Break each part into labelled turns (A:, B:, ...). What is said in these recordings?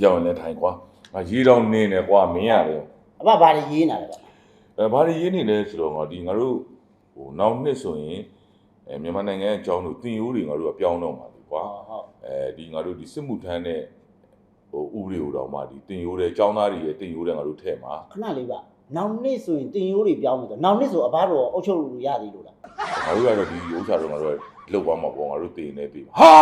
A: ကျွန်တော်ရောက်ပြီ
B: ရောက်ရင်လည်းထိုင်ကွာငါရေးတော့နေနေကွာမင်းရတယ်
A: အဘဘာတွေရေးနေတာလဲဗျ
B: အဲဘာတွေရေးနေလဲဆိုတော့ငါဒီငါတို့ဟိုနောက်နှစ်ဆိုရင်အဲမြန်မာနိုင်ငံအကြောင်းတို့တင်ယိုးတွေငါတို့ကပြောင်းတော့မှာဒီကွာ
A: ဟုတ်
B: အဲဒီငါတို့ဒီစစ်မှုထမ်းတဲ့ဟိုဥပဒေကိုတော့မှဒီတင်ယိုးတဲ့ចောင်းသားတွေရဲ့တင်ယိုးတဲ့ငါတို့ထဲမှာ
A: ခဏလေးဗျနောက်နှစ်ဆိုရင်တင်ရိုးတွေပြောင်းမယ်ဆိုနောက်နှစ်ဆိုအဘတို့အုပ်ချုပ်လို့ရသေးလို့လား
B: ငါတို့ကတော့ဒီဥစ္စာတော့ငါတို့က လောက်သွားမှာပေါ့ငါတို့တင်နေပြီဟာ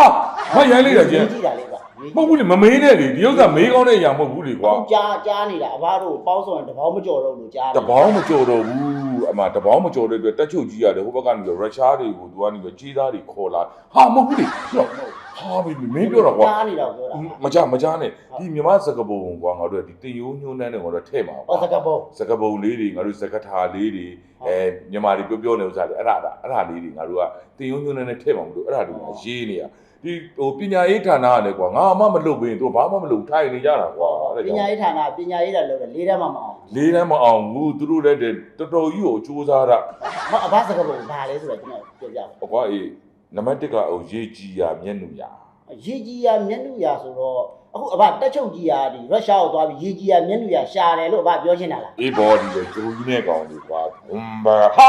B: ဟာရိုင်းလိုက်တာကျင်း
A: ကြည့်တာလေးဗျ
B: မဟုတ်ဘူးလေမမေးနဲ့လေဒီဥစ္စာမေးကောင်းတဲ့အရာမဟုတ်ဘူးလေကွာ
A: ကြားကြားနေတာအဘတို့ပေါင်းစုံတပေါင်းမကြော်တော့လို့ကြား
B: တပေါင်းမကြော်တော့ဘူးအမတပေါင်းမကြော်တဲ့အတွက်တက်ချုပ်ကြီးရတယ်ဟိုဘက်ကနေပြီးရုရှားတွေကိုသူကနေပြီးကြီးသားတွေခေါ်လာဟာမဟုတ်ဘူးလေပြော ဟာဘီမင်းပြောတော့ကွာ
A: ကြားနေတာပြောတာ
B: မကြမကြနဲ့ဒီမြမစကပုံကွာငါတို့ကဒီတင်ယိုးညှိုးနှမ်းတွေငါတို့ထဲမှာ
A: ဟောစကပုံ
B: စကပုံလေးတွေငါတို့စကထာလေးတွေအဲမြန်မာတွေပြောပြောနေဥစ္စာတွေအဲ့ဒါအဲ့ဒါလေးတွေငါတို့ကတင်ယိုးညှိုးနှမ်းနဲ့ထဲမှာမလို့အဲ့ဒါတွေကရေးနေတာဒီဟိုပညာရေးဌာနကလည်းကွာငါမှမလုပ်ဘင်းသူဘာမှမလုပ်ထိုင်နေကြတာကွာအဲ့
A: ပ
B: ဒါကြောင့်
A: ညာရေးဌာနပညာရေးတာလုပ်တယ်လေးတန်းမှမအောင်
B: လေးတန်းမအောင်ဘူးသူတို့လည်းတော်တော်ကြီးကိုစူးစမ်းတာ
A: မအဘစကပုံဘာလဲဆိုတော့ကျွန်တော်ပြောပြပါ
B: ဟောကွာအေး နံပါတ်1ကဟိုရေကြီးရမျက်နှာရ
A: ရေကြီးရမျက်နှာရဆိုတော့ အခုအဘတက်ချုပ်ကြီးရဒီရုရှားကိုသွားပြီးရေကြီးရမျက်နှာရရှာတယ်လို့အဘပြောချင်တာလား
B: အေးဘောဒီလေသူကြီးနဲ့ကောင်လေးကွာဘုံဘာဟာ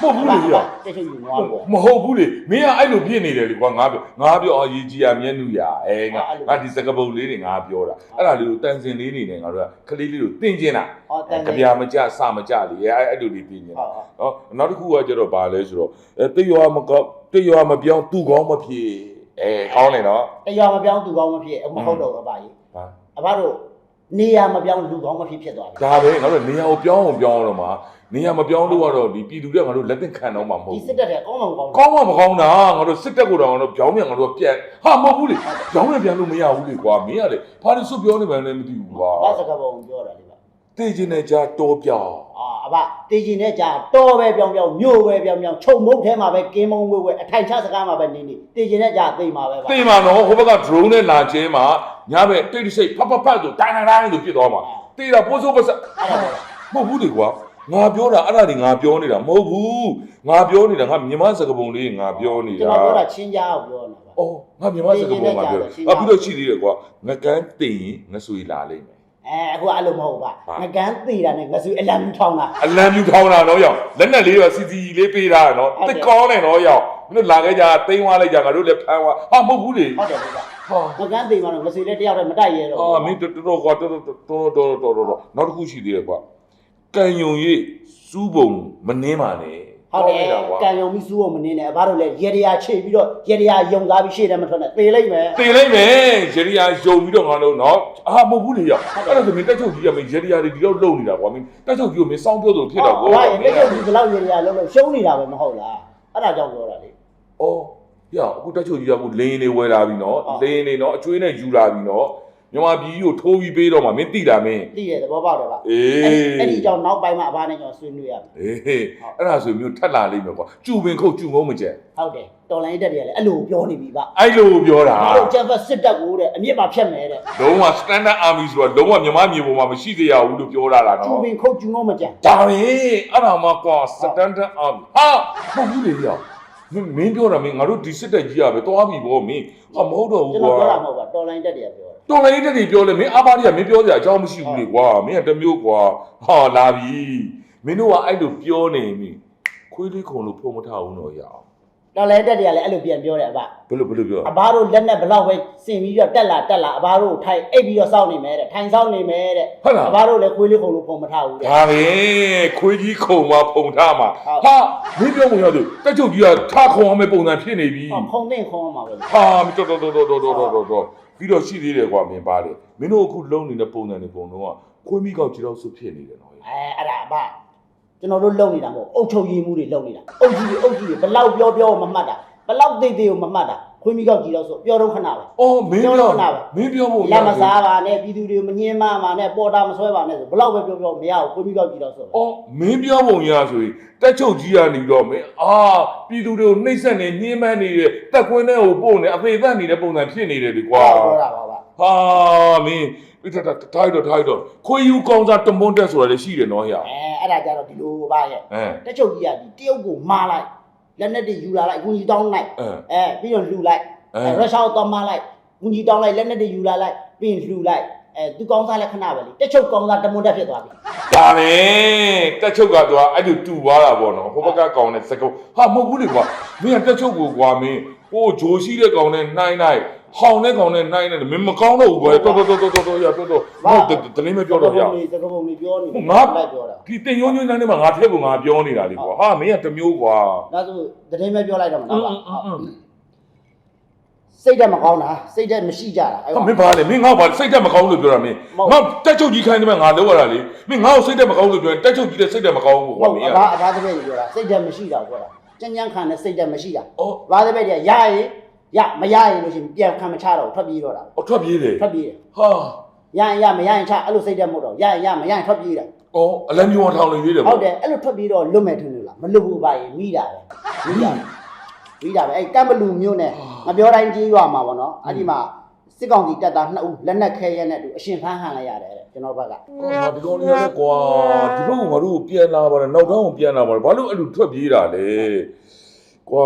B: မဟုတ်ဘူးလေကွာ
A: တက်ချုပ်ကြီးနွားပေါ့
B: မဟုတ်ဘူးလေမင်းကအဲ့လိုဖြစ်နေတယ်လေကွာငါပြောငါပြောအော်ရေကြီးရမျက်နှာရအဲငါငါဒီစကပုံလေးတွေငါပြောတာအဲ့ဒါလေးကိုတန်စင်လေးနေနဲ့ငါတို့ကကလေးလေးကိုတင်ကျင်တာ
A: ဟောတန်
B: ကြပြမကြစမကြလေအဲ့အဲ့လိုလေးတင်ကျင်
A: ဟု
B: တာ
A: တ်ဟုတ်
B: နော်နောက်တစ်ခုကကျတော့ဗာလဲဆိုတော့အဲတေရွာမကောက်တေရွာမပြောင်းသူ့ကောင်းမဖြစ် အဲကောင်းတယ်နော်
A: တရွာမပြောင်းသူကောင်းမဖြစ်အခုမဟုတ်တော့ဘူးအဘကြီး
B: ဟာ
A: အဘတို့နေရာမပြောင်းလူကောင်းမဖြစ်ဖြစ်သွားပြီ
B: ဒါပဲငါတို့နေရာကိုပြောင်းအောင်ပြောင်းတော့မှာနေရာမပြောင်းလို့ကတော့ဒီပြည်သူတွေကငါတို့လက်သင့်ခံတော့မှာမဟုတ်
A: ဒီ
B: ဘူး
A: စစ်တပ်တဲ့ကောင်းမှမကောင်းဘူး
B: ကောင်းမှမကောင်းတာငါတို့စစ်တက်ကိုတော့ငါတို့ပြောင်းမြန်ငါတို့ပြန်ဟာမဟုတ်ဘူးလေပြောင်းမြန်ပြန်လို့မရဘူးလေကွာမင်းကလေဘာလို့စွတ်ပြောနေမှန်းလည်းမသိဘူးကွာ
A: ဘာစကားပုံပြောတာလေဗျ
B: တေးချင်းနဲ့ကြာတော်ပြောင်း
A: အာအဘတေးချင်တဲ့ကြာတော်ပဲပြောင်းပြောင်းမြို့ပဲပြောင်းပြောင်းခြုံမုတ်ထဲမှာပဲကင်းမုံဝဲဝဲအထိုင်ချစကားမှာပဲနေနေတေးချင်တဲ့ကြာသိမှာပဲဗျ
B: တေးမှာနော်ဟိုဘက်က drone နဲ့လာချင်းမှာညဘက်တိတ်တိတ်စိတ်ဖတ်ဖတ်ဖတ်ဆိုတိုင်းတိုင်းတိုင်းဆိုပြစ်သွားမှာတေးတာပိုးစိုးပစ
A: အဲ့ဒါပေါ့
B: မဟုတ်ဘူးလေကွာငါပြောတာအဲ့ဒါတွေငါပြောနေတာမဟုတ်ဘူးငါပြောနေတာငါမြမစကပုံလေးငါပြောနေ
A: ကျွန်
B: တာ
A: တော်ပြောတာချင်းကြားကိုပြောနေတာဗျ
B: အော်ငါမြမစကပုံငါပြောတာအပြီးတော့ရှိသေးတယ်ကွာငကန်းတင်ရင်ငဆွေလာလိမ့်မယ်
A: အဲအခုအဲ့လိုမဟုတ်ပါ
B: ဟာ
A: ငကန်းသေးတာနဲ့ငဆွေအလံထောင်းတာ
B: အလံမြူထောင်းတာတော့ရောက်လက်နဲ့လေးတော့စီစီလေးပေးတာနော်
A: ဟုတ်တယ်
B: တစ်ကောင်းနဲ့တော့ရောက်မင်းတို့လာခဲ့ကြတိန်းသွားလိုက်ကြငါတို့လည်းဖမ်းသွားဟာမဟုတ်ဘူးလေ
A: ဟုတ်တယ်ဗျ
B: ဟာ
A: ငကန်းသေးမှတော့ငဆွေလည်းတယောက်တည်းမတိုက်ရဲတော့
B: အာမင်းတော်တော်ကွာတော်တော်တော်တော်တော်တော်နောက်တစ်ခုရှိသေးတယ်ကွာကံယုံရိစူးပုံမနှင်းပါနဲ့
A: ဟုတ်တယ်
B: ကောင်းလိုက်တာကွာ
A: ကံယုံပြီးစူးဖို့မနေနဲ့အဘတို့လည်းရေတရာချိန်ပြီးတော့ရေတရာယုံသားပြီးရှေ့တည်းမထွက်နဲ့သေလိုက်မယ်
B: တင်လိုက်မယ်ရေရီယာယုံပြီးတော့ငါတို့နော်အာမဟုတ်ဘူးလေရောက်အဲ့ဒါဆိုမင်းတက်ချုပ်ကြီးကမင်းရေရီယာတွေဒီတော့လုံနေတာကွာမင်းတက်ချုပ်ကြီးကိုမင်းစောင်းပြောဆိုဖြစ်တော့ကွာ
A: ဟာရေတက်ချုပ်ဒီလောက်ရေတရာလုံးလုံးရှုံးနေတာပဲမဟုတ်လားအဲ့ဒါကြောင့်ပြောတာလေ
B: အော်ရအခုတက်ချုပ်ကြီးကအခုလင်းနေဝဲလာပြီနော်
A: ဟုတ်
B: လင်းနေနော်အကျွေးနဲ့ယူလာပြီနော် မြန်မာပြည်ကြီးကိုထိုးပြီးပေးတော့မှမင်းတိတာမင်း
A: သိတယ်သဘောပေါက်တယ်ဗျ
B: အေး
A: အဲ့ဒီကြောင့်နောက်ပိုင်းမှာအဘနဲ့ကျွန်တော်ဆွေးနွေးရမယ်
B: အေးအဲ့ဒါဆိုမျိုးထက်လာလိမ့်မယ်ကွာကျူပင်ခုတ်ကျူငုံမကျက်
A: ဟုတ်တယ်တော်လိုင်းတက်တွေကလည်းအဲ့လိုပြောနေပြီဗျ
B: အဲ့လိုပြောတာ
A: ဒီလိုကျန်ဖက်စစ်တပ်ကိုတဲ့အမြင့်မှာဖြတ်မယ်တဲ့
B: လုံးဝ standard army ဆိုတော့လုံးဝမြန်မာမြေပေါ်မှာမရှိသေးရဘူးလို့ပြောတာလား
A: ကျူ
B: နော်
A: ပင်ခုတ်ကျူတော့မကြံ
B: ဒါပဲအဲ့ဒါမှကွာ standard army ဟာမဟုတ်ဘူးလေရောက်မင်းမင်းပြောတာမင်းငါတို့ဒီစစ်တပ်ကြီးရပဲတွားပြီဗောမင်းဟာမဟုတ်တော့ဘူး
A: ကျွန်
B: ကွာ
A: တော်ပြောတာမဟုတ်ပါတော်လိုင်းတက်တွေကပြော တော်
B: လည်းတက်တွေပြောလဲမင်းအပါရီကမင်းပြောစရာအကြောင်းမရှိဘူးလေကွာမင်းကတမျိုးကွာဟာလာပြီမင်းတို့ကအဲ့လိုပြောနေပြီခွေးလေးခုံလို့ဖုံမထအောင်တော့ရအောင်
A: တော်လည်းတက်တွေကလည်းအဲ့လိုပြန်ပြောတယ်အဘ
B: ဘယ်လိုဘယ်လိုပြော
A: အဘတို့လက်နဲ့ဘလောက်ပဲစင်ပြီးတော့တက်လာတက်လာအဘတို့ထိုင်အိပ်ပြီးတော့စောင့်နေမယ်တဲ့ထိုင်စောင့်နေမယ်တဲ့
B: ဟုတ်လား
A: အဘတို့လည်းခွေးလေးခုံလို့ဖုံမထဘူးတဲ့
B: ဒါပဲခွေးကြီးခုံမှာဖုံထမှာ
A: ဟာ
B: မင်းပြောမှရသူတက်ချုပ်ကြီးကထခုံအောင်မဲ့ပုံစံဖြစ်နေပြီ
A: ခုံတဲ့ခုံအောင်မှာပဲ
B: ဟာမတော်တော်တော်တော်တော်တော်တော် ပြီးတော့ရှိသေးတယ်ကွာမင်းပါတယ်မင်းတို့အခုလုံနေတဲ့ပုံစံတွေပုံတော့ခွေးမိကောက်ကြီးတော့ဆုဖြစ်နေတယ်နော်
A: အဲအဲ့ဒါအဘကျွန်တော်တို့လုံနေတာမဟုတ်အုတ်ချုပ်ရည်မှုတွေလုံနေတာအုတ်ကြီးတွေအုတ်ကြီးတွေဘလောက်ပြောပြောမမှတ်တာဘလောက်သိသိကိုမမှတ်တာ ခွေးမိကောက်ကြီးတော့ဆိုပြောတော့ခဏပဲ
B: အော်မင်း
A: ပြော
B: ပြော
A: တော့နာပါ
B: မင်းပြောဖို့
A: လက်မစားပါနဲ့ပြည်သူတွေကိုမငင်းမပါနဲ့ပေါ်တာမဆွဲပါနဲ့ဆိုဘလောက်ပဲပြောပြောမရဘူးခွေးမိကောက်ကြီးတော့ဆို
B: အော်မင်းပြောပုံရဆိုရင်တက်ချုပ်ကြီးကနေတော့မင်းအာပြည်သူတွေကိုနှိမ့်ဆက်နေညှင်းမန်းနေတဲ့တက်ကွင်းထဲကိုပို့နေအဖေသက်နေတဲ့ပုံစံဖြစ်နေတယ်ဒီကွာ
A: ပြောတာပါပါ
B: ဟာမင်းပြထတာထိုက်တော့ထိုက်တော့ခွေးယူကောင်းစားတမွန်းတက်ဆိုတာလည်းရှိတယ်နော်ဟဲ့
A: အဲအဲ့ဒါကြတော့ဒီလိုပါရဲ့
B: အဲ
A: တက်ချုပ်ကြီးကဒီတရုတ်ကိုမာလိုက် လက်နဲ့တည်းယူလာလိုက်အကူကြီးတောင်းလိုက်
B: အဲ
A: အဲပြီးတော့လှူလိုက်
B: အဲ
A: အဲရုရှားကိုတော့မာလိုက်ဘူးကြီးတောင်းလိုက်လက်နဲ့တွေယူလာလိုက်ပြီးရင်လှူလိုက်အဲသူကောင်းစားလက်ခဏပဲလေတက်ချုပ်ကောင်းစားတမွန်တက်ဖြစ်သွားပြီ
B: ဒါပဲတက်ချုပ်ကတော့အဲ့လိုတူသွားတာပေါ့နော်ဟိုဘက်ကကောင်နဲ့စကုပ်ဟာမဟုတ်ဘူးလေကွာမင်းကတက်ချုပ်ကိုကွာမင်းဟိုဂျိုရှိတဲ့ကောင်နဲ့နှိုင်းလိုက် ဟောင်းတဲ့ကောင်နဲ့နှိုင်းတယ်မင်းမကောင်းတော့ဘူးကွာတော်တော်တော်တော်တော်ရတော်တော်ဟုတ်တလင်းမပြောတော့ရ
A: စကပုံလေးပြောနေ
B: ငါ
A: လိုက်ပြောတာ
B: ဒီတင်ယုံညွန်းတဲ့မှာငါထက်ကိုငါပြောနေတာလေကွာဟာမင်းကတမျိုးကွာ
A: ဒါဆိုတရင်ပဲပြောလိုက်တော့မ
B: အ
A: နော်
B: င်း
A: ဗျာ
B: အင်းအင်း
A: စိတ်တက်မကောင်းတာစိတ်တက်မရှိကြတာအဲ့
B: ဟာမင်းပါလေမင်းငါ့ဘာစိတ်တက်မကောင်းလို့ပြောတာမင်းငါတက်ချုပ်ကြီးခိုင်းတယ်ငါလောက်ရတာလေမင်းငါ့ကိုစိတ်တက်မကောင်းလို့ပြောရင်တက်ချုပ်ကြီးတဲ့စိတ်တက်မကောင်းဘူး
A: ဟု
B: ကွာ
A: တ်
B: မင်း
A: အ
B: က
A: ဘာအဘာတပည့်ကြီးပြောတာစိတ်တက်မရှိတာပြောတာကြမ်းကြမ်းခံတဲ့စိတ်တက်မရှိတာ
B: အော်
A: ဘာတပည့်ကြီးရရင် ရမရရင်လို့ရှိရင်ပြန်ခံမချတော့ထွက်ပြေးတော့တာ
B: အထွက်ပြေးတယ်
A: ထွက်ပြေးတယ်
B: ဟာ
A: ရရင်ရမရရင်ချအဲ့လိုစိတ်တက်မဟုတ်တော့ရရင်ရမရရင်ထွက်ပြေးတာ
B: အော်အလံမျိုးထောင်လို့ရွေးတယ်
A: ဟု
B: ပေါ့
A: တ်တယ်အဲ့လိုထွက်ပြေးတော့လွတ်မဲ့ထင်လို့လားမလွတ်ဘူးပါရင်မိတာပဲမိတာပဲမိတာပဲအဲ့ကမ်ဘလူမျိုးနဲ့ငါပြောတိုင်းကြီးရွာမှာပေါ့နော်အဲ့ဒီမှာစစ်ကောင်စီတပ်သားနှစ်ဦးလက်နက်ခဲရဲနဲ့အတူအရှင်ဖမ်းဟန်လိုက်ရတယ်တဲ့ကျွန်တော်ဘက်က
B: ဟာဒီကောင်လေးလည်းကွာဒီဘက်ကငါတို့ပြန်လာပါတယ်နောက်တော့ပြန်လာပါတယ်ဘာလို့အဲ့လိုထွက်ပြေးတာလဲ ကွာ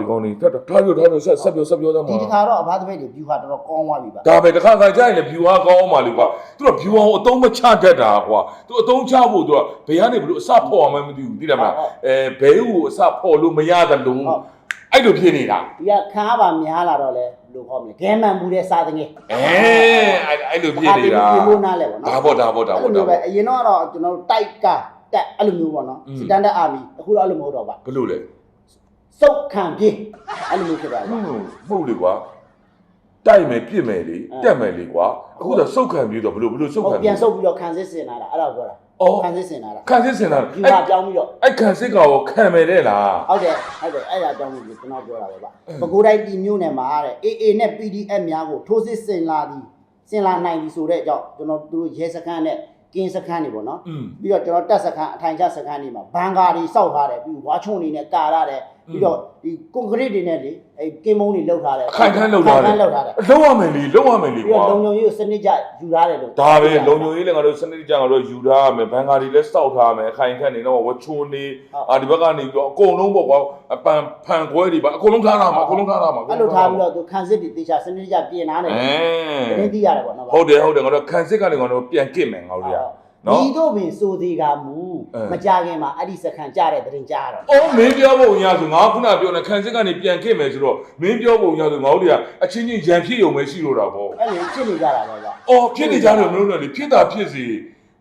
B: ဒီကောင်လေးထားထားပြောထားပြောဆက်ဆက်ပြောဆက်ပြောသား
A: ဒီ
B: မှာ
A: တစ်ခါတော့အဘာတပည့်တွေ view ဟာတော်တော်ကောင်းသွားပြီပါ
B: ဒါပဲတစ်ခါခါကြာရင်လည်း view ဟာကောင်းအောင်ပါလေကွာသူတို့ view အောင်အတုံးမချတတ်တာကွာသူအတုံးချဖို့သူကဘယ်ကနေဘလို့အစဖော်အောင်မသိဘူးသိတယ်မလားအဲဘဲကိုအစဖော်လို့မရတယ်လို့အဲ့လိုဖြစ်နေတာ
A: ဒီကခါပါများလာတော့လေဘယ်လိုခေါ်မလဲဂဲမန်ဘူးတဲ့စာတငယ်
B: အဲအဲ့လိုဖြစ်နေတာ
A: ဒီလိုနားလဲပေါ့နော်
B: ဒါပေါ့ဒါပေါ့ဒါ
A: အဲ့
B: ပေါ့
A: လို
B: ဒါ
A: မျိုးပဲ
B: ပေါ့
A: အရင်တော့ကတော့ကျွန်တော်တို့တိုက်ကတက်အဲ့လိုမျိုးပေါ့နော်
B: อืม
A: စတန်ဒတ်အာမီအခုတော့အဲ့လိုမဟုတ်တော့ပါ
B: ဘလို့လဲ
A: စုတ်ခံပြေးအဲ့လိုမျိုးဖြစ်သွား
B: ဟ
A: ပြီွ
B: န်းမဟုတ်လေကွာတိုက်မယ်ပြစ်မယ်လေ
A: အဲ
B: တက်မယ်လေကွာအခုတော့စုတ်ခံပြီးတော့ဘလို့ဘလို့စုတ်
A: ဟို
B: ခံ
A: ပြန်ဆုပ်ပြီးတော့ခံစစ်စင်လာတာအဲ့ဒါကိုပြောတာ
B: အော်
A: ခံစစ်စင်လာတာ
B: ခံစစ်စင်တာ
A: ဒီ
B: အဲ့
A: မှာပြောင်းပြီးတော့
B: အဲ့ခံစစ်ကောင်ကိုခံမယ်တဲ့လား
A: ဟုတ်တယ်ဟုတ်တယ်အဲ့ဒါကြောင့်မို့လို့ကျွန်တော်ပြောတာပဲဗျပကိုးတိုင်းပြည်မျိုးနယ်မှာတဲ့ AA နဲ့ PDF များကိုထိုးစစ်ဆင်လာသည်ဆင်လာနိုင်ပြီဆိုတဲ့အကြောင်းကျွန်တော်တို့ရဲစခန်းနဲ့ကင်းစခန်းတွေပေါ့နော်
B: อืม
A: ပြီးတော့ကျွန်တော်တက်စခန်းအထိုင်ချစခန်းတွေမှာဘန်ကာတွေစောက်ထားတယ်ပြီးဝါချုံတွေနဲ့ကာရတယ် ပြီးတော့ဒီကွန်ကရစ်တွေနဲ့လေအဲကင်းမုံတွေလောက်ထားတယ်
B: အခိုင်ခန်းလောက်ထားတယ်
A: ခိုင်ခန်းလောက်ထားတယ်
B: လုံးဝမယ်လေလုံးဝမယ်လေ
A: ပြီး
B: ကွာ
A: တော့လုံုံရေးကိုစနစ်ကြယူထားတယ်လို့
B: ဒါပဲလုံညုံရေးလည်းငါတို့စနစ်တကျငါတို့ယူထားရမယ်ဘန်ကာတွေလည်းစောက်ထားရမယ်အခိုင်ခန့်နေတော့ဝချုံနေအာဒီဘက်ကနေပြီးတော့အကုန်လုံးပေါ့ကွာအပန်ဖန်ခွဲတွေပါအကုန်လုံးထားတာမှာအကုန်လုံးထားတာမှာ
A: အဲ့လိုထားပြီးတော့သူခန်းစစ်တွေတေချာစနစ်ကြပြင်ထားတယ်
B: အဲ
A: တင်းသိရတယ်ပေါ့နော်
B: ဟုတ်တယ်ဟုတ်တယ်ငါတို့ခံစစ်ကနေငါတို့ပြန်ကစ်မယ်ငါတို့က နော်
A: ဒီတို့ပင်စိုးသေးကမူ
B: အဲ
A: မကြခင်မှာအဲ့ဒီစခန်းကြတဲ့တရင်ကြားတော့
B: အော်မင်းပြောပုံရဆိုငါခုနပြောနေခံစစ်ကနေပြန်ကစ်မယ်ဆိုတော့မင်းပြောပုံရဆိုငါတို့တွေကအချင်းချင်းရန်ဖြစ်ုံပဲရှိလို့တာပေါ့
A: အဲ့လိုဖြစ်နေကြတာပဲဗျ
B: အော်ဖြစ်နေကြတယ်မလို့လေဖြစ်တာဖြစ်စီ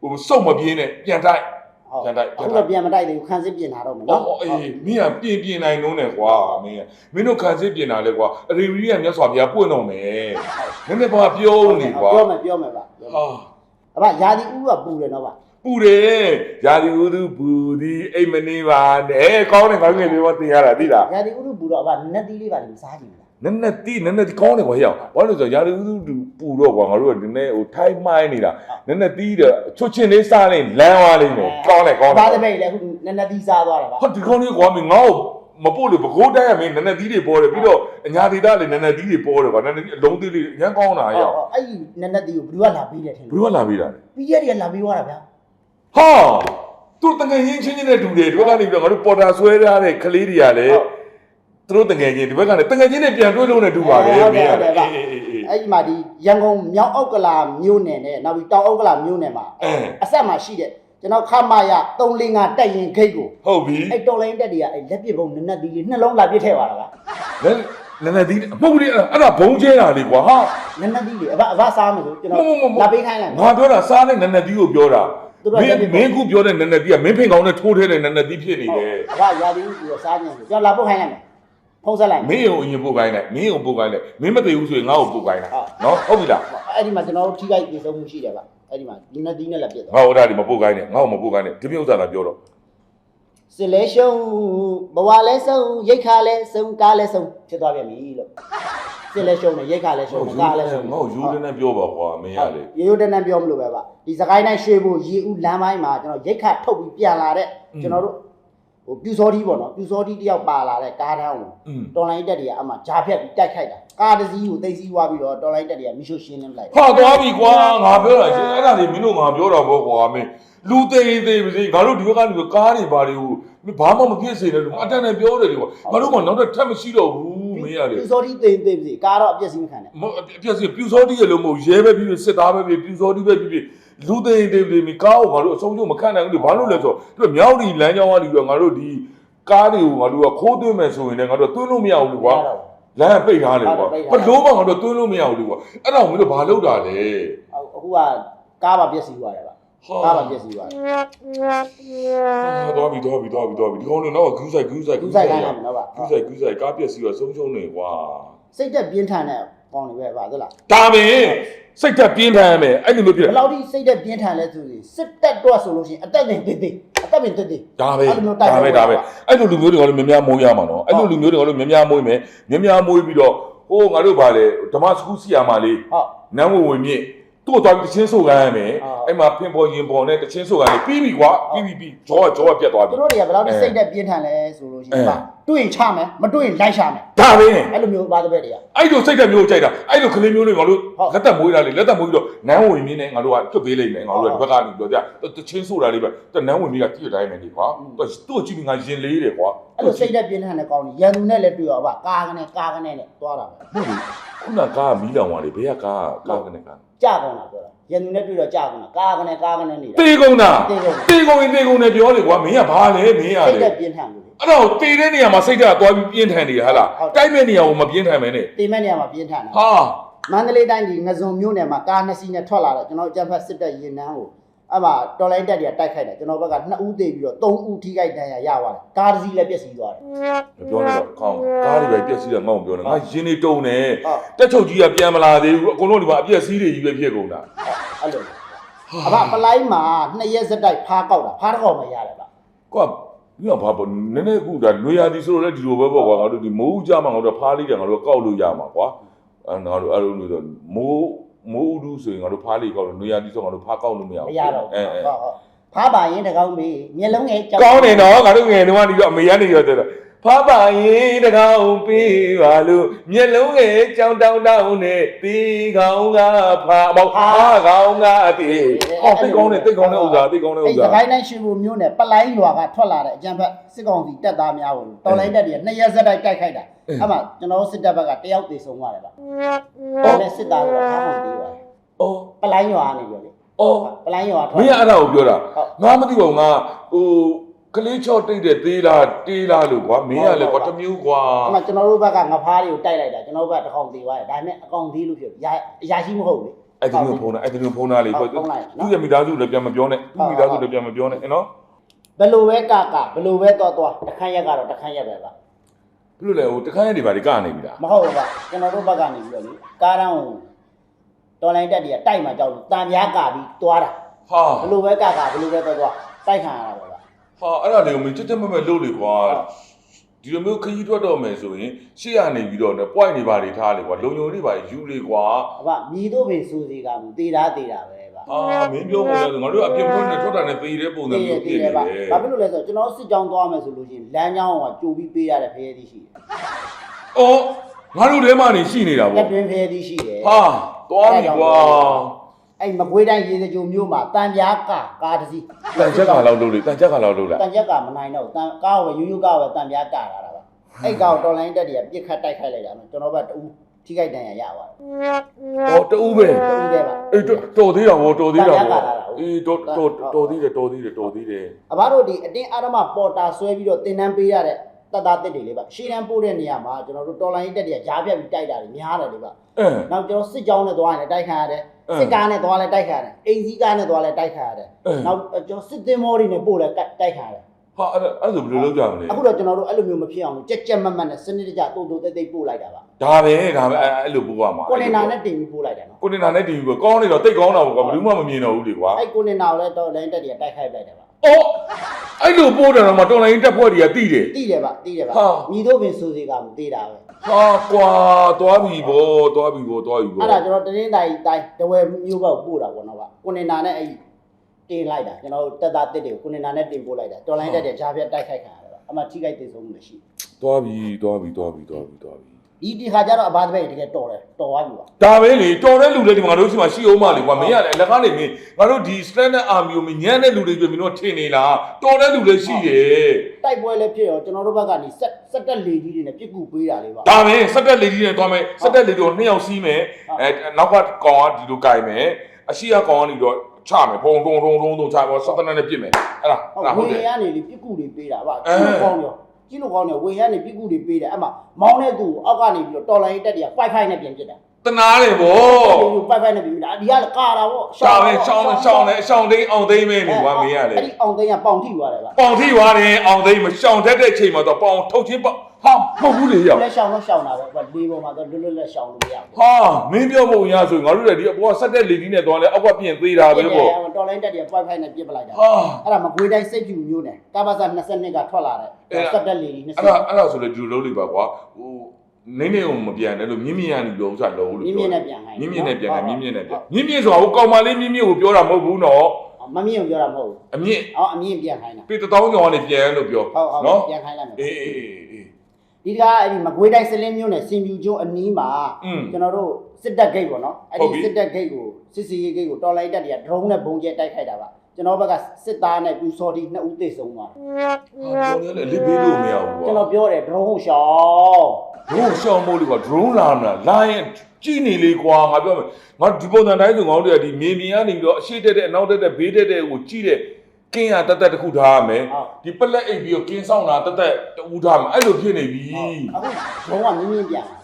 B: ဟိုစုံမပြင်းနဲ့ပြန်တိုက်
A: ဟုတ်
B: ပြန်တိုက်
A: အခုတော့ပြန်မတိုက်သေးဘူးခန်းစစ်ပြင်ထားတော့မယ်နော်
B: အော်အေးမင်းကပြင်ပြင်နိုင်လုံးနဲ့ကွာမင်းကမင်းတို့ခံစစ်ပြင်တာလေကွာအရီရီကမြတ်စွာဘုရားပွင့်တော့မယ်နည်းနည်းပါပြောနေကွာ
A: ပြောမယ်ပြောမယ်ဗျ
B: ဟာ
A: အဘရာဒီဦးကပူတယ်နော်ဗျ
B: ပူတယ်ရာဒီဥသူပူသည်အိမ်မနေပါနဲ့ကောင်းတယ်ငါငယ်လေးမတင်ရတာသိလား
A: ရာဒီဦးပူတော့အဘနက်သီးလေးပါလိမစားကြည့်လား
B: နည်းနည်းတီးနည်းနည်းကောင်းတယ်ကွာဟဲ့ဘာလို့လဲဆိုတော့ရာဒီဥသူပူတော့ကွာငါတို့ကဒီနေ့ဟိုထိုင်းမိုင်းနေတာနည်းနည်းတီးတယ်ချွတ်ချင်းလေးစားလိုက်လမ်းသွားလိမ့်မယ်ကောင်းတယ်ကောင်းတယ်
A: ဘာတပိတ်လဲအခုနက်နက်သီးစားသွားတာဗျ
B: ဟာဒီကောင်းလေးကွာမင်းငါ့ကို မပို့လို့ဘကိုးတိုင်းရမင်းနည်းနည်းတီးတွေပေါ်တယ်ပြီးတော့အညာဒေသလေးနည်းနည်းတီးတွေပေါ်တယ်ကွာနည်းနည်းတီးအလုံးသေးလေးအရင်ကောင်းတာဟဲ့
A: ဟုတ်အဲ့ဒီနက်နက်သီးကိုဘယ်သူကလာပေးတယ်ထင်
B: ဘ
A: လဲ
B: ယ်ကလာပြီးတာလဲ
A: ပြီးရက်တွေကလာပေးသွားတာဗျ
B: ဟာသူတငယ်ချင်းချင်းချင်းနဲ့တူတယ်ဒီဘက်ကနေပြီးတော့ငါတို့ပေါ်တာဆွဲထားတဲ့ကလေးတွေကလည်းသူတို့တငယ်ချင်းဒီဘက်ကနေတငယ်ချင်းနဲ့ပြန်တွဲလို့နဲ့တူပါတယ်မင်းကအေးအေးအေးအေး
A: အဲ့ဒီမှာဒီရန်ကုန်မြောက်အောက်ကလာမြို့နယ်နဲ့နောက်ပြီးတောင်အောက်ကလာမြို့နယ်မှာ
B: အဲ
A: အဆက်မှာရှိတဲ့ ကျွန်တော်ခမရ305တက်ရင်ခိတ်ကို
B: ဟုတ်ပြီ
A: အဲ့တော်လိုင်းတက်တွေကအဲ့လက်ပစ်ပုံနက်နက်သီးလေးနှလုံးလာပစ်ထည့်သွားတာဗျ
B: လဲနည်းနည်းတီးအမဟုတ်ဘူးလေအဲ့ဒါဘုံကျဲတာလေကွာဟာ
A: နက်နက်သီးလေးအဘအဘစားမယ်ဆိုကျွန်တော်
B: မဟုတ်မဟုတ်မဟုတ်
A: လာပေးခိုင်းလိုက်မယ်
B: ငါပြောတာစားတဲ့နည်းနည်းတီးကိုပြောတာ
A: သူတို့က
B: မင်း
A: လက်ပစ်ပုံ
B: မင်းခုပြောတဲ့နည်းနည်းတီးကမင်းဖိန်ကောင်းနဲ့ထိုးထဲတဲ့နည်းနည်းတီးဖြစ်နေတယ်
A: အဘရာဒီဦးပြီးတော့စားခြင်းဆိုကျွန်တော်လာပုတ်ခိုင်းလိုက်မယ်ဖုံးဆက်လိုက်
B: မင်းရုံအရင်ပို့ခိုင်းတယ်မင်းရုံပို့ခိုင်းတယ်မင်းမသိဘူးဆိုရင်ငါ့ကိုပို့ခိုင်းတာ
A: ဟုတ်
B: နော်ဟုတ်ပြီလား
A: အဲ့ဒီမှာကျွန်တော်တို့ထိခိုက်ပြေဆုံးမှုရှိတယ်ဗျ အဲ့ဒီမှာဒီနက်သီးနဲ့လက်ပစ်သွား
B: ငါ့ဟိုဒါဒီမပို့ခိုင်းနဲ့ငါ့ကိုမပို့ခိုင်းနဲ့ဒီမျိုးဥစ္စာလာပြောတော့
A: စစ်လဲရှုံးဘဝလဲဆုံးရိတ်ခါလဲဆုံးကားလဲဆုံးဖြစ်သွားပြန်ပြီလို့စစ်လဲရှုံးတယ်ရိတ်ခါလဲရှုံးတယ်ကားလဲဆုံး
B: ငါ့ကိုယူနေနဲ့ပြောပါကွာမင်းရလေ
A: ရိုးရိုးတန်းတန်းပြောမလို့ပဲဗျဒီစကိုင်းတိုင်းရွှေဘိုရေဦးလမ်းပိုင်းမှာကျွန်တော်ရိတ်ခတ်ထုတ်ပြီးပြန်လာတဲ့ကျွန်တော်တို့ ဟိုပြူစောတီးပေါ့နော်ပြူစောတီးတယောက်ပါလာတဲ့ကားတန်းကို
B: อืม
A: တော်လိုင်းတက်တွေကအမှဂျာဖြတ်ပြီးတိုက်ခိုက်တာကားတစ်စီးကိုသိသိသွားပြီးတော့တော်လိုင်းတက်တွေကမိရှုရှင်းလင်းလိုက်
B: ဟာသွားပြီကွာငါပြောတာရှင်အဲ့ဒါလေးမင်းတို့ငါပြောတာပေါ့ကွာမင်းလူသေးသေးပါစေငါတို့ဒီဘက်ကနေကားတွေဘာတွေကိုဘာမှမဖြစ်စေနဲ့လူအတန်နဲ့ပြောတယ်လေကွာငါတို့ကနောက်တော့ထပ်မရှိတော့ဘူးမင်းရလေ
A: ပြူစောတိသိသိပြီကားတော့အပြည့်စီးမခံနဲ့
B: မအပြက်စီပြူစောတိရလို့မဟုတ်ရဲပဲပြီးပြီးစစ်သားပဲပြီးပြူစောတိပဲပြီးပြီး လူသိန်းတိတ်တိတ်မီကားကိုငါတို့အဆုံးချုပ်မခံနိုင်ဘူးလေဘာလို့လဲဆိုတော့သူမြောက်ဒီလမ်းကြောင်းကနေပြီးတော့ငါတို့ဒီကားတွေကိုငါတို့ကခိုးသွင်းမယ်ဆိုရင်လည်းငါတို့သွင်းလို့မရဘူးလေကွာလမ်းပိတ်ထားတယ်ကွာဘလို့မှငါတို့သွင်းလို့မရဘူးလေကွာအဲ့တော့မင်းတို့ဘာလုပ်တာလဲ
A: အခုကကားပါပြည့်စီးသွားတယ်ဗျကားပါပြည့်စီးသွားတယ်
B: ဟာတော့ပြီတော့ပြီတော့ပြီတော့ပြီဒီကောင်တွေတော့ဂူးဆိုင်ဂူးဆိုင်
A: သူဆိုင်ခိုင်းရမယ်နော်ဗျ
B: ဂူးဆိုင်ဂူးဆိုင်ကားပြက်စီတော့ဆုံးရှုံးနေကွာ
A: စိတ်သက်ပြင်းထန်တဲ့ကောင်းနေပဲဗျသလား
B: ဒါမင်း စိတ်သက်ပြင်းထန်ရမယ်အဲ့လိုမျိုးပြ
A: ဘယ်လောက်ထိစိတ်သက်ပြင်းထန်လဲဆိုရင်စစ်တက်တော့ဆိုလို့ရှိရင်အသက်တင်တိတ်တိတ်အသက်ပင်တိတ်တိတ်
B: ဒါပဲ
A: အဲ့လိုမျိုးတိုက်
B: ဒါပဲ
A: လို့
B: ဒါပဲ
A: ရပါ
B: အဲ့လိုလူမျိုးတွေကလည်းများများမိုးရမှာနော်အဲ့လိုလူမျိုးတွေကလည်းများများမိုးမယ်များများမိုးပြီးတော့ဟိုငါတို့ဗာလေဓမ္မစကူးစီယာမလေး
A: ဟုတ်
B: နမ်းဝဝင်မြင့်သူ့ ကိုသွားပြီးတချင်းဆိုကမ်းရမယ်
A: ဟုတ်
B: အဲ့မှာဖင်ပေါ်ရင်ပေါ်နဲ့တချင်းဆိုကမ်းလေးပြီးပြီကွာပြီးပြီပြီးဂျောကဂျောကပြတ်သွားပြီ
A: သူတို့တွေကဘယ်လောက်ထိစိတ်သက်ပြင်းထန်လဲဆိုလို့ရှိရင်ဗျတွေ့ရင်ချမယ်မတွေ့ရင်လိုက်ရှာမယ်
B: ဒါပဲ
A: အဲ့လိုမျိုးပါတဲ့ဘက်တွေက
B: အဲ့လိုစိတ်တဲ့မျိုးကြိုက်တာအဲ့လိုကလေးမျိုးတွေငါတို့
A: ဟုတ်
B: လက်သက်မွေးတာလေလက်သက်မွေးပြီးတော့နန်းဝင်မြင့်နဲ့ငါတို့ကတွတ်ပေးလိုက်မယ်ငါတို့ကဒီဘက်ကနေပြောကြတချင်းဆိုတာလေးပဲတနန်းဝင်မြင့်ကကြည့်တဲ့အတိုင်းပဲနေကွာသူ့ကိုကြည့်ပြီးငါရင်လေးတယ်ကွာ
A: အဲ့လိုစိတ်သက်ပြင်းထန်တဲ့ကောင်းကြီးရန်သူနဲ့လည်းတွေ့ရောဗျကားကနေကားကနေနဲ့သွားတာပဲ
B: ဟုတ်ပြီ ခုနကားမီးလောင်သွားလေဘေးကကားကားကနေကား
A: ကြာကောင်းတာပြောတာရန်သူနဲ့တွေ့တော့ကြာကောင်းတာကားကနေကားကနေနေတာ
B: တေကုန်တာ
A: တေကုန်
B: တေကုန်ရင်တေကုန်နဲ့ပြောလေကွာမင်းကဘာလဲမင်းရ
A: စိတ်
B: လေ
A: သက်ပြင်းထန်လို့လေ
B: အဲ့တော့တေတဲ့နေရာမှာစိတ်ဓာတ်သွားပြီးပြင်းထန်နေရဟလား
A: ဟုတ်
B: တိုက်မဲ့နေရာကိုမပြင်းထန်မဲနဲ့
A: တေမဲ့နေရာမှာပြင်းထန်တာ
B: ဟာ
A: မန္တလေးတိုင်းဒီငဇုံမြို့နယ်မှာကားနှစ်စီးနဲ့ထွက်လာတော့ကျွန်တော်ကြံဖက်စစ်တပ်ရင်နှန်းကို အဲ့မှာတော်လိုင်းတက်တွေကတိုက်ခိုက်တယ်ကျွန်တော်ဘက်က2ဦးသေပြီးတော့3ဦးထိခိုက်ဒဏ်ရာရသွားတယ်ကားတစ်စီးလည်းပျက်စီးသွားတယ်
B: မပြောနဲ့တော့ကောင်းကားတွေပဲပြက်စီးတာငေါ့မပြောနဲ့ငါရင်နေတုံနေ
A: ဟုတ်
B: တက်ချုပ်ကြီးကပြန်မလာသေးဘူးအကုန်လုံးဒီမှာအပြက်စီးတွေကြီးပဲဖြစ်ကုန်တာ
A: အဲ့လိုအဘပလိုင်းမှာနှစ်ရက်စက်တိုက်ဖားကောက်တာဖားတော့မရတယ်ဗျ
B: ကွာဒီကဘာပေါ့နည်းနည်းအခုဒါလွေရာဒီဆိုတော့လည်းဒီလိုပဲပေါ့ကွာငါတို့ဒီမိုးဦးကြမှာငါတို့ဖားလေးတယ်ငါတို့ကောက်လို့ရမှာကွာအဲငါတို့အဲ့လိုလို့ဆိုမိုး မိုးဦးလူဆိုရင်ငါတို့ဖားလေးကောက်လို့လွေရာဒီဆိုငါတို့ဖားကောက်လို့မရ
A: မ
B: ဘူး
A: ရတော့
B: အဲ
A: ဘူး
B: အဲ
A: ဟုတ်ဟုတ်ဖားပါရင်တကောင်းမေးမျက်လုံးငယ်ကြောက်
B: ကောင်းတယ်နော်ငါတို့ငယ်တုန်းကနေတော့အမေကနေရောတဲ့ဖားပါရင်တကောင်ပေးပါလို့မျက်လုံးငယ်ကြောင်တောင်းတောင်းနဲ့တီကောင်ကဖားမောက်ဖားကောင်ကတီဟောတိတ်ကောင်းတယ်တိတ်ကောင်းတဲ့ဥစ္စာတိတ်ကောင်းတဲ့ဥ
A: အဲ့
B: စ္ဒီစာ
A: ခိုင်းတိုင်းရှင်ဘူမြို့နယ်ပလိုင်းရွာကထွက်လာတဲ့အကြံဖက်စစ်ကောင်စီတပ်သားများကိုတော်လိုင်းတက်တွေကနှစ်ရက်စက်တိုက်တိုက်ခိုက်တာအဲ့မှာကျွန်တော်စစ်တပ်ဘက်ကတယောက်သေဆုံးသွားတယ်ဗျအော်လည်းစစ်သားကတော့ဖားမှန်သေး ပါတယ်
B: အော်
A: ပလိုင်းရွာကနေပြောလေ
B: အော်
A: ပလိုင်းရွာထွက်
B: မင်းအဲ့ဒါကိုပြောတာ
A: ဟုတ်
B: ငါမသိပါဘူးငါဟိုကလေးချော့တိတ်တဲ့သေးလားတေးလားလို့ကွာမင်းကလည်းကွာတစ်မျိုးကွာ
A: အဲ့မှာကျွန်တော်တို့ဘက်ကငဖားတွေကိုတိုက်လိုက်တာကျွန်တော်တို့ဘက်ကတစ်ကောင်သေးသွားတယ်ဒါပေမဲ့အကောင်သေးလို့ဖြစ်ရအရာရှိမဟုတ်ဘူးလေ
B: အဲ့ဒီမျိုးဖုန်းတာအဲ့ဒီမျိုးဖုန်းတာလေး
A: ဟု
B: ပေါ့
A: တ်ဖုန်းလိုက်နော်
B: သူ့ရဲ့မိသားစုလည်းပြန်မပြောနဲ့သူ့မိသားစုလည်းပြန်မပြောနဲ့နော်
A: ဘယ်လိုပဲကကဘယ်လိုပဲသွားသွားတခန်းရက်ကတော့တခန်းရက်ပဲပါ
B: ဘယ်လိုလဲဟိုတခါရနေပါလေကနေပြီလား
A: မဟုတ်ဘူးကကျွန်တော်တို့ဘက်ကနေပြီးတော့လေကားတန်းကို တော်လိုင်းတက်တွေကတိုက်မှကြောက်လို့တန်ပြားကပြီးသွားတာ
B: ဟာ
A: ဘယ်လိုပဲကကဘယ်လိုပဲသွားသွားတိုက်ခံရတာပဲဗျ
B: ဟာအဲ့ဒါလေးကိုမင်းတက်တက်မမဲ့လုပ်လေကွာဒီလိုမျိုးခကြီးထွက်တော့မယ်ဆိုရင်ရှေ့ကနေပြီးတော့ね point နေပါလေထားလေကွာလုံုံလေးပါယူလေကွာ
A: အဘမြည်တို့ပင်စူစီကမူတေးတာတေးတာပဲဗျ
B: အာမင်းပြောမလဲငါတို့အပြစ်ဖွင့်နေထွက်တာနဲ့သေတဲ့ပုံစံ
A: တေးရ
B: မျိုးဖြစ်
A: တေးရ
B: နေ
A: ဗျ
B: တယ်
A: ဘာဖြစ်လို့လဲဆိုတော့ကျွန်တော်စစ်ကြောင်းသွားမယ်ဆိုလို့ရှိရင်လမ်းကြောင်းကကြိုပြီးပေးရတဲ့ဖရဲသီးရှိတယ်
B: အော်ငါတို့ထဲမှာနေရှိနေတာ။ပေါ့
A: တွင်ဖဲသီးရှိတယ်
B: ဟာ သွားပြီကွာ
A: အဲ့မကွေးတိုင်းရေစကြိုမျိုးမှာတန်ပြားကကားတစ်စီး
B: တန်ချက်ကလောက်လုပ်လေတန်ချက်ကလောက်လုပ်လား
A: တန်ချက်ကမနိုင်တော့ဘူးတန်ကားကိုပဲရိုးရိုးကားပဲတန်ပြားကတာတာပါအဲ့ကောင်တော်လိုင်းတက်တွေကပြစ်ခတ်တိုက်ခိုက်လိုက်တာနော်ကျွန်တော်ဘက်တူထိခိုက်ဒဏ်ရာရသွားတယ်။
B: အော်တူပဲ
A: တူတယ်ပါ။
B: အေးတော်တော်သေးတာဗောတော်သေးတာ
A: တန်ချက်က
B: ဗော
A: လာတာဟုတ်။
B: အေးတော်တော်တော်သေးတယ်တော်သေးတယ်တော်သေးတယ်
A: အဘတို့ဒီအတင်းအာရမပေါ်တာဆွဲပြီးတော့တင်တန်းပေးရတဲ့ တတ်တာတက်တွေလေးပါရှေးတန်းပို့တဲ့နေရာမှာကျွန်တော်တို့တော်လိုင်းတက်တွေကကြားပြတ်ပြီးတိုက်တာတွေများတယ်လေပါ။
B: အင်း
A: နောက်ကျွန်တော်စစ်ကြောင်းနဲ့သွားရင်လည်းတိုက်ခါရတယ်
B: အင်း
A: စစ်ကားနဲ့သွားလည်းတိုက်ခါရတယ်အိမ်စီးကားနဲ့သွားလည်းတိုက်ခါရတယ်
B: အင်း
A: နောက်ကျွန်တော်စစ်သင်္ဘောတွေနဲ့ပို့လည်းတိုက်ခါရတယ်
B: ဟာအဲ့ဒါအဲ့ဒါဆိုဘယ်လိုလုပ်ကြမလဲ
A: အခုတော့ကျွန်တော်တို့အဲ့လိုမျိုးမဖြစ်အောင်လို့ကြက်ကြက်မတ်မတ်နဲ့စနစ်တကျတိုးတိုးတိတ်တိတ်ပို့လိုက်တာပါ။
B: ဒါပဲဒါပဲအဲ့အဲ့လိုပို့ရမှာ
A: ကိုနေနာနဲ့တင်ပြီးပို့လိုက်တာနော်
B: ကိုနေနာနဲ့တင်ပြီးပေါ့ကောင်းနေတော့တိတ်ကောင်းတာပေါ့ကွာဘယ်သူမှမမြင်တော့ဘူးလေကွာ
A: အဲ့ကိုနေနာကိုလည်းတော့လိုင်းတက်တွေကတိုက်ခိုက်လိုက်တယ်ပါ။
B: အော်အဲ့လိုပို့တယ်တော့မှတော်လိုင်းတက်ဖွဲ့တွေကတိတယ်
A: တိတယ်ပါတိတယ်ပါ
B: ဟာ
A: ညီတို့ပင်စူစီကမူတေးတာပဲ။
B: ဟာကွာသွားပြီဗောသွားပြီဗောသွားပြီဗော
A: အဲ့ဒါကျွန်တော်တင်းတိုင်းတိုင်းတဝဲမျိုးပေါက်ပို့တာပေါ့နော်ဗျကိုနေနာနဲ့အဲ့တင်လိုက်တာကျွန်တော်တို့တက်တာတက်တွေကိုကိုနေနာနဲ့တင်ပို့လိုက်တာတော်လိုင်းတက်တွေဂျားပြတ်တိုက်ခိုက်ခံရတယ်ဗျအမှထိခိုက်သေးဆုံးမှုမရှိ
B: သွားပြီသွားပြီသွားပြီသွားပြီသွားပြီ
A: ဒီဒီခါကျတော့အဘာတပည့်တကယ်တော်တယ်တော်သွားပြီပါ
B: ဒါပဲလေတော်တဲ့လူတွေဒီမှာငါတို့ရှိမှရှိအောင်မလေကွာမင်းရတယ်အလကားနေမင်းငါတို့ဒီ standard army ကိုမညံ့တဲ့လူတွေပြမင်းတို့ထင်နေလားတော်တဲ့လူတွေရှိတယ်
A: တိုက်ပွဲလည်းဖြစ်ရောကျွန်တော်တို့ဘက်ကနေဆက်ဆက်တက်လေကြီးတွေနဲ့ပြစ်ကူပေးတာလေးပါ
B: ဒါပဲစက်တက်လေးကြီးနဲ့တွားမယ်စက်တက်လေးတို့နှစ်ယောက်စီးမယ်အဲနောက်ကကောင်ကဒီလိုကြိုင်မယ်အရှိကကောင်ကနေတော့ချမယ်ဘုံတုံတုံတုံတုံချပေါ့စက်တနနဲ့ပြစ်မယ်အဲ့ဒါ
A: ဟုတ်
B: ဒါ
A: ဝ
B: ဟုတ်
A: င်
B: တယ်
A: ရနေလေပြစ်ကူတွေပေးတာပါ
B: အဲ
A: ကြည့်လို့ကောင်းရော ကြည့်လို့ကောင်းတယ်ဝင်ရနေပြစ်ကူတွေပေးတယ်အဲ့မှာမောင်းတဲ့သူကိုအောက်ကနေပြီးတော့တော်လိုင်းတက်တည်းက5-5နဲ့ပြင်ပြစ်တာ
B: တနာတယ်ဗော
A: 5-5နဲ့ပြင်ပြစ်တာဒီကလည်းကာတာပေါ့
B: ရှောင်းပဲရှောင်းရှောင်းတယ်ရှောင်းသိမ်းအောင်သိမ်းမယ်လေကွာမင်းရတယ်
A: အဲ့ဒီအောင်သိန်းကပေါင်ထိသွားတယ်ဗျ
B: ပေါင်ထိသွားတယ်အောင်သိမ်းမရှောင်းတတ်တဲ့ချိန်မှာတော့ပေါင်ထုတ်ချင်းပေါ ဟာမဟုတ်ဘူးလေရောက်
A: လက်ရှောင်တော့ရှောင်တာပဲဗျလေးပေါ်မှာတော့လွတ်လွတ်လက်ရှောင်လို့မရဘူး
B: ဟာမင်းပြောဖို့ရဆိုရင်ငါတို့လည်းဒီအပေါ်ကစက်တက်လေကြီးနဲ့တွားလဲအောက်ကပြင်သေးတာပဲပေါ့
A: တော်လိုင်းတက်တည်းက5-5နဲ့ပြစ်ပလိုက်တာ
B: ဟာ
A: အဲ့ဒါမကွေးတိုင်းစိတ်ဖြူမျိုးနဲ့ကာဘာစာ22ကထွက်လာတဲ့စက်တက်လေကြီး20
B: အဲ့ဒါအဲ့ဒါဆိုလေဒီလိုလုပ်လိုက်ပါကွာဟိုနေနေအောင်မပြန်နဲ့လို့မြင်းမြင်းရနေပြောဥစားလုံးလို့
A: မြင်းမြင့်နဲ့ပြန်ခိုင်း
B: မြင်းမြင့်နဲ့ပြန်တယ်မြင်းမြင့်နဲ့ပြန်မြင်းမြင့်ဆိုတာဟိုကောင်မလေးမြင်းမြင့်ကိုပြောတာမဟုတ်ဘူးနော်
A: မမြင့်ကိုပြောတာမဟုတ်ဘူး
B: အမြင့်
A: အော်အမြင့်ပြန်ခိုင်းတာ
B: ပေတတောင်းကျော်ကနေပြန်လို့ပြော
A: ဟုတ်ဟုတ်
B: နော်
A: ပြန်ခိုင်းလိုက်မယ်
B: အေးအေးအေးအေး
A: ဒီကအဲ့ဒီမကွေးတိုင်းစလင်းမျိုးနဲ့စင်ပြူကျွန်းအနီးမှာ
B: อืม
A: ကျွန်တော်တို့စစ်တပ်ဂိတ်ပေါ့နော်အဲ့
B: ဟုတ်ပြီ
A: ဒီစစ်တပ်ဂိတ်ကိုစစ်စီရေးဂိတ်ကိုတော်လိုင်းတက်တွေက drone နဲ့ပုံကျဲတိုက်ခိုက်တာပါကျွန်တော်ဘက်ကစစ်သားနဲ့ပြူစော်တီနှစ်ဦးသေဆုံးသွားတယ်
B: ဟာကျော်လည်းလစ်ပေးလို့မရဘူးကွာ
A: ကျွန်တော်ပြောတယ် drone ကိုရှောင်း
B: ဒရုန်းရှောင်းမို့လို့ကွာ drone လာမလားလာရင်ကြည့်နေလေကွာငါပြောမယ်ငါဒီပုံစံတိုင်းဆိုငါတို့ကဒီမြေပြင်ကနေပြီးတော့အရှိတက်တဲ့အနောက်တက်တဲ့ဘေးတက်တဲ့ကိုကြည့်တဲ့ ကင်းရတက်တက်တစ်ခုထားရမယ်ဒီပလက်အိပ်ပြီးတော့ကင်းဆောင်တာတက်တက်တူးထားမယ်အဲ့လိုဖြစ်နေပြီ
A: အခု drone ကမြင်းမြင့်ပြန်လာ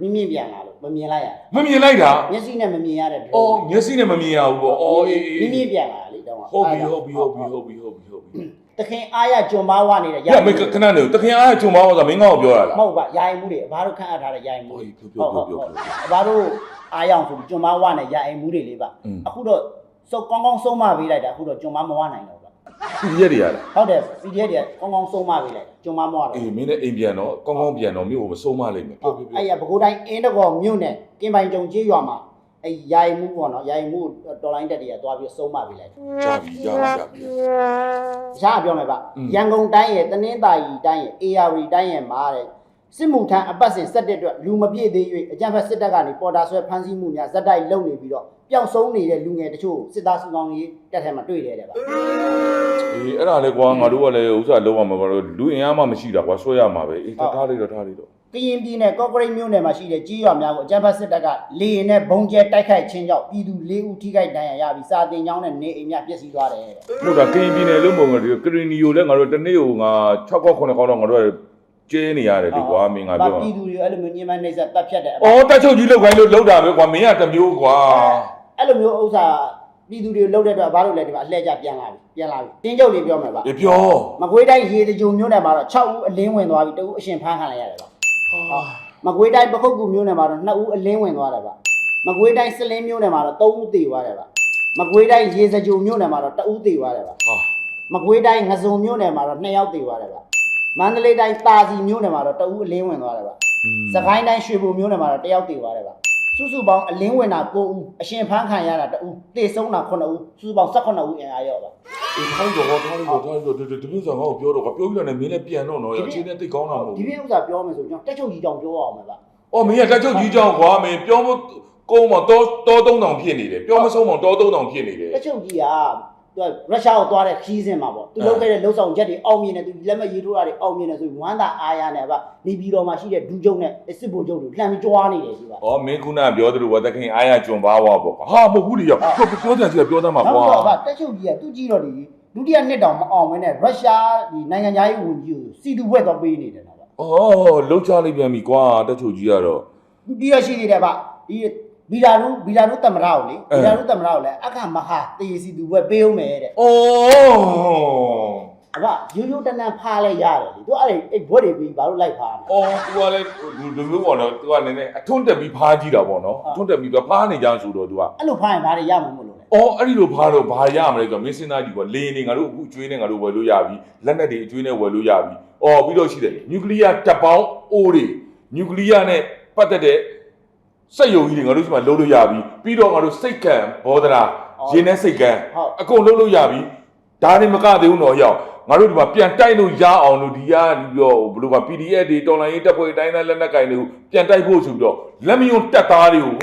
A: မြင်းမြင့်ပြန်လာလို့မမြင်လိုက်ရ
B: မမြင်လိုက်တာ
A: မျက်စိနဲ့မမြင်ရတဲ့ drone
B: အော်မျက်စိနဲ့မမြင်ရဘူးပေါ့အော်အေးအေး
A: မြင်းမြင့်ပြန်လာလေတော့
B: ဟုတ်ပြီဟုတ်ပြီဟုတ်ပြီဟုတ်ပြီဟုတ်ပြီဟုတ်ပြီ
A: တခင်အားရကြုံပါဝနေတဲ့
B: ရမေခဏနေတခင်အားချုံပါတော့မင်းကောက်ပြောရလား
A: မဟုတ်ပါယာယီမှုတွေအဘတို့ခန့်အပ်ထားတဲ့ယာယီမှု
B: ဟို
A: တွေ
B: ပြောပြောပြောပြော
A: အဘတို့အားရအောင်ဆိုပြီးကြုံပါဝနဲ့ယာယီမှုတွေလေးပါ
B: อืม
A: အခုတော့ စုပ်ကောင်းကောင်းဆုံးမပေးလိုက်တာအခုတော့ကြုံမမဝနိုင်တော့ပါ
B: ဒီရက်တွေရလား
A: ဟုတ်တယ် PDF တွေကကောင်းကောင်းဆုံးမပေးလိုက်ကြုံမမဝတော့
B: အေးမင်းနဲ့အိမ်ပြန်တော့ကောင်းကောင်းပြန်တော့မြို့ကိုမဆုံးမလိမ့်မယ်ပြောပြောပြော
A: အဲ့ရပဲခူးတိုင်းအင်းတကောမြို့နယ်ကင်ပိုင်ကြုံကျေးရွာမှာအဲ့ယာယီမှုပေါ့နော်ယာယီမှုတော်လိုင်းတက်တွေကသွားပြီးဆုံးမပေးလိုက်
B: ကြာပြီကြာပြီကြာပြီ
A: ရှားပြောမယ်ဗျရန်ကုန်တိုင်းရဲ့တနင်္သာရီတိုင်းရဲ့ AR တိုင်းရဲ့မှာတဲ့ စစ်မှုထမ်းအပတ်စဉ်ဆက်တဲ့အတွက်လူမပြည့်သေး၍အကြံဖက်စစ်တပ်ကနေပေါ်တာဆွဲဖမ်းဆီးမှုများဇက်တိုက်လုပ်နေပြီးတော့ပျောက်ဆုံးနေတဲ့လူငယ်တချို့စစ်သားစုဆောင်ရေးတက်ထဲမှာတွေ့တယ်တဲ့ဗျ
B: အေးအဲ့ဒါလေကွာငါတို့ကလည်းဥစ္စာလုံးဝမပါတော့လူအင်အားမှမရှိတာကွာဆွဲရမှာပဲအေးထားလိုက်တော့ထားလိုက်တော့
A: ကရင်ပြည်နယ်ကော့ကရိတ်မြို့နယ်မှာရှိတဲ့ကြီးရွာများကိုအကြံဖက်စစ်တပ်ကလေရင်နဲ့ဘုံကျဲတိုက်ခိုက်ခြင်းကြောင့်ပြည်သူ၄ဦးထိခိုက်ဒဏ်ရာရပြီးစာတင်ကျောင်းနဲ့နေအိမ်များပျက်စီးသွားတယ်တဲ့
B: ဟုတ်တာကရင်ပြည်နယ်လုံးပုံကဒီကရင်နီယိုလည်းငါတို့တနေ့ကိုငါ6ခေါက်9ခေါက်တော့ငါတို့က ကျဲနေရတယ်လေကွာမင်းငါပြော
A: ပြည်သူတွေအဲ့လိုမျိုးညှဉ်းပန်းနှိပ်စက်တပ်ဖြတ်တဲ့
B: အော်တက်ချုပ်ကြီးလောက်ခိုင်းလို့လောက်တာပဲကွာမင်းကတမျိုးကွာ
A: အဲ့လိုမျိုးဥစ္စာပြည်သူတွေလှုပ်တဲ့အတွက်ဘာလို့လဲဒီမှာအလှည့်ကျပြန်လာပြီပြန်လာပြီတင်းကျုပ်လေးပြောမယ်ဗျ
B: အေးပြော
A: မကွေးတိုင်းရေတကြုံမြို့နယ်မှာတော့6ဦးအလင်းဝင်သွားပြီတဦးအရှင်ဖမ်းခံလိုက်ရတယ်ဗျမကွေးတိုင်းပခုတ်ကူမြို့နယ်မှာတော့2ဦးအလင်းဝင်သွားတယ်ဗျမကွေးတိုင်းစလင်းမြို့နယ်မှာတော့3ဦးသေသွားတယ်ဗျမကွေးတိုင်းရေစကြုံမြို့နယ်မှာတော့2ဦးသေသွားတယ်ဗျ
B: ဟာ
A: မကွေးတိုင်းငစုံမြို့နယ်မှာတော့2ယောက်သေသွားတယ်ဗျ မန္တလေးတိုင်းတာစီမြို့နယ်မှာတော့2ဦးအလင်းဝင်သွားတယ်ဗျစကိုင်းတိုင်းရွှေဘုံမြို့နယ်မှာတော့တယောက်တည်သွားတယ်ဗျစုစုပေါင်းအလင်းဝင်တာ9ဦးအရှင်ဖမ်းခံရတာ2ဦးတေဆုံးတာ9ဦးစုစုပေါင်း18ဦးအင်အားရောပါ
B: အေးထိုင်းတော့ထိုင်းတော့ထိုင်းတော့ဒီဒီမျိုးဆောင်ငါ့ကိုပြောတော့ကွာပြောပြီးတော့လည်းမင်းလည်းပြန်တော့တော့အချင်းနဲ့တိတ်ကောင်းတာမဟုတ်
A: ဒီ
B: ဘူး
A: ပြဥစ္စာပြောမယ်ဆိုကျွန်တော်တက်ချုပ်ကြီးတောင်ပြောအောင်မယ်ဗျ။
B: အော်မင်းကတက်ချုပ်ကြီးကြောင်ကွာမင်းပြောဖို့ကုန်းမတော့တော3000ဖြစ်နေတယ်။ပြောမဆုံးမတော3000ဖြစ်နေတယ်
A: တက်ချုပ်ကြီးက သူကရုရှားကိုသွားတဲ့ခီးစင်မှာပေါ့သူလုပ်ခဲ့တဲ့လှုပ်ဆောင်ချက်တွေအောင်မြင်တယ်သူလက်မရေးထိုးတာတွေအောင်မြင်တယ်ဆိုပြီးဝမ်းသာအားရနေဗျနေပြည်တော်မှာရှိတဲ့ဒူးကျုံနဲ့စစ်ဘိုလ်ချုပ်တွေလှမ်းပြီးကြွားနေတယ်ဒီဗျ။
B: အော်မင်းခုနပြောသလိုဝတ်သခင်အားရကြွန်ပါဝါပေါ့ကွာ။ဟာမဟုတ်ဘူးလေရောက်ပြောပြောကြစီပြောတတ်မှာ
A: နောက်
B: ကွာ
A: တော့ဗျတက်ချုပ်ကြီးကသူကြည့်တော့ဒီဒုတိယနှစ်တောင်မအောင်မင်းနဲ့ရုရှားဒီနိုင်ငံသားရေးဝန်ကြီးကိုစီတူဘွဲ့တော့ပေးနေတယ်နော်ဗျ။
B: အော်လှုပ်ချလိုက်ပြန်ပြီကွာတက်ချုပ်ကြီးကတော့
A: ဒုတိယရှိသေးတယ်ဗျဒီ ဘီလာနူဘီလာနူတမရကိုလေဘီလာနူတမရကိုလည်းအခမဟာတေစီတူဘွဲ့ပေးအောင်မယ်တဲ့
B: ။အော်
A: အဘရိုးရိုးတနန်ဖားလဲရတယ်လေသူအဲ့ဒီအဲ့ဘွဲ့တွေပြီးဘာလို့လိုက်ဖားနေ
B: အော်သူကလည်းဒီလိုပေါ့နော်။ तू ကနည်းနည်းအထွန်းတက်ပြီးဖားကြည့်တာပေါ့နော်။အထွန်းတက်ပြီးတော့ဖားနေကြဆိုတော့ तू က
A: အဲ့လိုဖားရင်ဘာတွေရမှာမလို့လဲ
B: အော်အဲ့ဒီလိုဖားတော့ဘာရမလဲဆိုတော့မင်းစင်သားကြီးကလေနေငါတို့အခုအကျွေးနဲ့ငါတို့ဝယ်လို့ရပြီလက်နက်တွေအကျွေးနဲ့ဝယ်လို့ရပြီအော်ပြီးတော့ရှိတယ်နျူကလ িয়ার တပ်ပေါင်းအိုးတွေနျူကလ িয়ার နဲ့ပတ်သက်တဲ့ စက်ယုံကြီးတွေငါတို့ဒီမှာလုံးလို့ရပြီပြီးတော့ငါတို့စိတ်ကံဘောဒရာရင်းနဲ့စိတ်ကံအကုန်လုံးလို့ရပြီဒါနေမကသေးဘူးတော့ရောက်ငါတို့ဒီမှာပြန်တိုက်လို့ရအောင်လို့ဒီကပြီးတော့ဘယ်လိုက PDF တွေတော်လိုင်းရေးတပ်ဖွဲ့တိုင်းတိုင်းလက်နက်ကင်တွေကိုပြန်တိုက်ဖို့ဆိုပြီးတော့လက်မယုံတက်သားတွေကို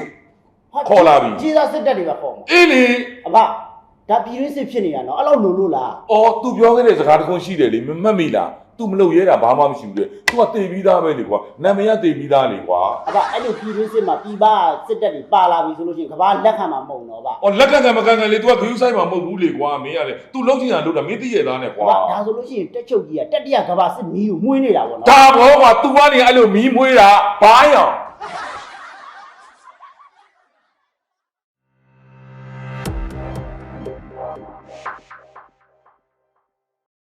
B: ခေါ်လာပြီ
A: ကြီးစားစစ်တပ်တွေပဲခေါ်မှာ
B: အေးလေ
A: အဘဒါပြည်ရင်းစစ်ဖြစ်နေတာနော်အဲ့လောက်လုံလို့လား
B: အော် तू ပြောခဲ့တဲ့စကားတစ်ခုရှိတယ်လေမမှတ်မိလား तू မလုပ်ရဲတာဘာမှမရှိဘူးလေ तू ကတေပြီးသားပဲလေကွာနာမည်ကတေပြီးသားလေကွာ
A: အဘအဲ့လိုပြည်ရင်းစစ်မှာပြည်ပစစ်တပ်တွေပါလာပြီဆိုလို့ရှိရင်ကဘာလက်ခံမှာမဟုတ်တော့ဗျ
B: အော်လက်ကကမကန်ကန်လေ तू ကဂရုဆိုင်မှာမဟုတ်ဘူးလေကွာမင်းကလေ तू လောက်ချင်တာလုပ်တာမင်းသိရသားနဲ့
A: အ
B: ကွာ
A: ဘဒါဆိုလို့ရှိရင်တက်ချုပ်ကြီးကတက်တရကဘာစစ်မီးကိုမွှေးနေတာပေါ့နော်
B: ဒါဘောကွာ तू ကနေအဲ့လိုမီးမွေးတာဘာရောင်